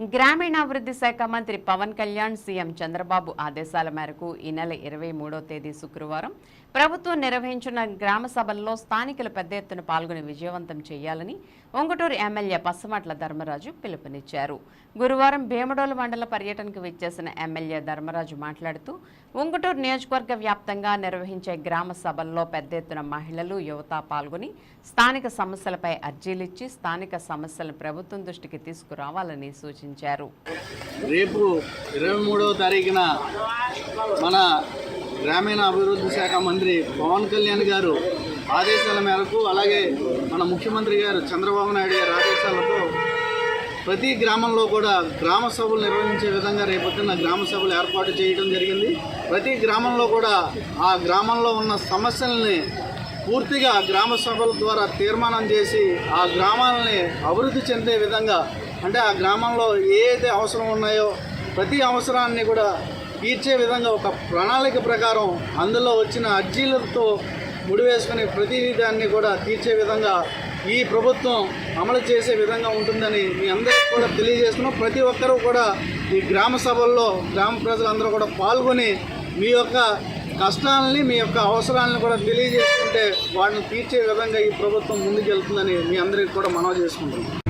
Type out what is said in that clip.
గ్రామీణాభివృద్ధి శాఖ మంత్రి పవన్ కళ్యాణ్ సీఎం చంద్రబాబు ఆదేశాల మేరకు ఈ నెల ఇరవై మూడో తేదీ శుక్రవారం ప్రభుత్వం నిర్వహించిన గ్రామ సభల్లో స్థానికులు పెద్ద ఎత్తున పాల్గొని విజయవంతం చేయాలని ఒంగటూరు ఎమ్మెల్యే పచ్చమట్ల ధర్మరాజు పిలుపునిచ్చారు. గురువారం భీమడోలు మండల పర్యటనకు విచ్చేసిన ఎమ్మెల్యే ధర్మరాజు మాట్లాడుతూ ఉంగుటూరు నియోజకవర్గ వ్యాప్తంగా నిర్వహించే గ్రామ సభల్లో పెద్ద ఎత్తున మహిళలు యువత పాల్గొని స్థానిక సమస్యలపై అర్జీలిచ్చి స్థానిక సమస్యలను ప్రభుత్వం దృష్టికి తీసుకురావాలని సూచించారు. రేపు ఇరవై మూడవ తారీఖున మన గ్రామీణ అభివృద్ధి శాఖ మంత్రి పవన్ కళ్యాణ్ గారు ఆదేశాల మేరకు అలాగే మన ముఖ్యమంత్రి గారు చంద్రబాబు నాయుడు గారి ఆదేశాలతో ప్రతి గ్రామంలో కూడా గ్రామ సభలు నిర్వహించే విధంగా రేపొద్దున గ్రామ సభలు ఏర్పాటు చేయడం జరిగింది. ప్రతి గ్రామంలో కూడా ఆ గ్రామంలో ఉన్న సమస్యల్ని పూర్తిగా గ్రామ సభల ద్వారా తీర్మానం చేసి ఆ గ్రామాలని అభివృద్ధి చెందే విధంగా అంటే ఆ గ్రామంలో ఏదైతే అవసరం ఉన్నాయో ప్రతి అవసరాన్ని కూడా తీర్చే విధంగా ఒక ప్రణాళిక ప్రకారం అందులో వచ్చిన అర్జీలతో ముడివేసుకుని ప్రతి దాన్ని కూడా తీర్చే విధంగా ఈ ప్రభుత్వం అమలు చేసే విధంగా ఉంటుందని మీ అందరికీ కూడా తెలియజేస్తున్నాం. ప్రతి ఒక్కరూ కూడా ఈ గ్రామ సభల్లో గ్రామ ప్రజలందరూ కూడా పాల్గొని మీ యొక్క కష్టాలని మీ యొక్క అవసరాలను కూడా తెలియజేసుకుంటే వాటిని తీర్చే విధంగా ఈ ప్రభుత్వం ముందుకెళ్తుందని మీ అందరికీ కూడా మనవి చేసుకుంటున్నాం.